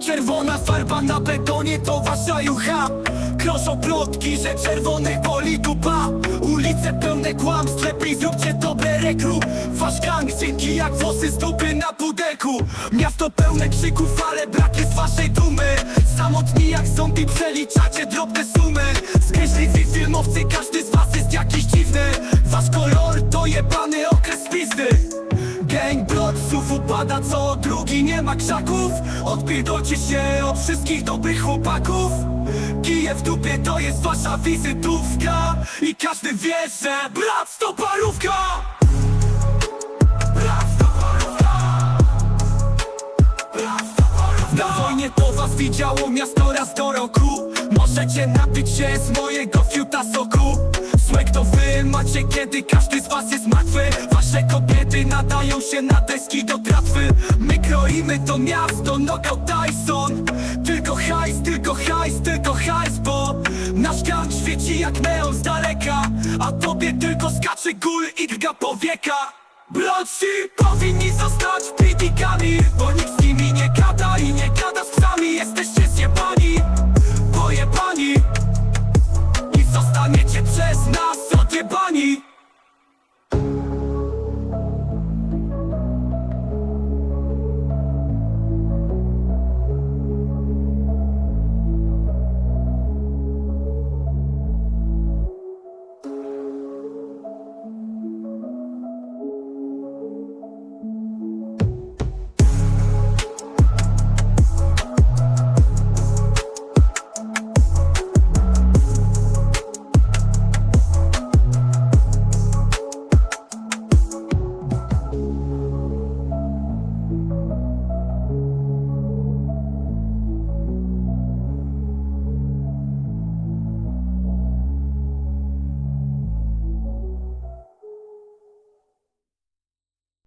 Czerwona farba na betonie to wasza jucha. Kroszą plotki, że czerwonych boli dupa. Ulice pełne kłamstw, lepiej zróbcie dobre rekru. Wasz gang cienki jak włosy z dupy na pudełku. Miasto pełne krzyków, ale brak jest waszej dumy. Samotni jak zombie przeliczacie drobne sumy. Skreśliwi filmowcy, każdy upada co drugi nie ma krzaków. Odpierdolcie się od wszystkich dobrych chłopaków. Kije w dupie to jest wasza wizytówka. I każdy wie, że brat to parówka. Brat to parówka. Brat to parówka. Na wojnie to was widziało miasto raz do roku. Możecie napić się z mojego fiuta soku. Słek to wy macie, kiedy każdy z was jest martwy. Wasze kobiety nadają się na deski do tratwy My kroimy to miasto, knockout Tyson. Tylko hajs, tylko hajs, tylko hajs, bo Nasz gang świeci jak neon z daleka A tobie tylko skacze gól i drga powieka. Blodsi powinni zostać pidikami Bo nikt z nimi nie gada i nie gada z psami. Jesteście zjebani, pojebani I zostaniecie przez nas odjebani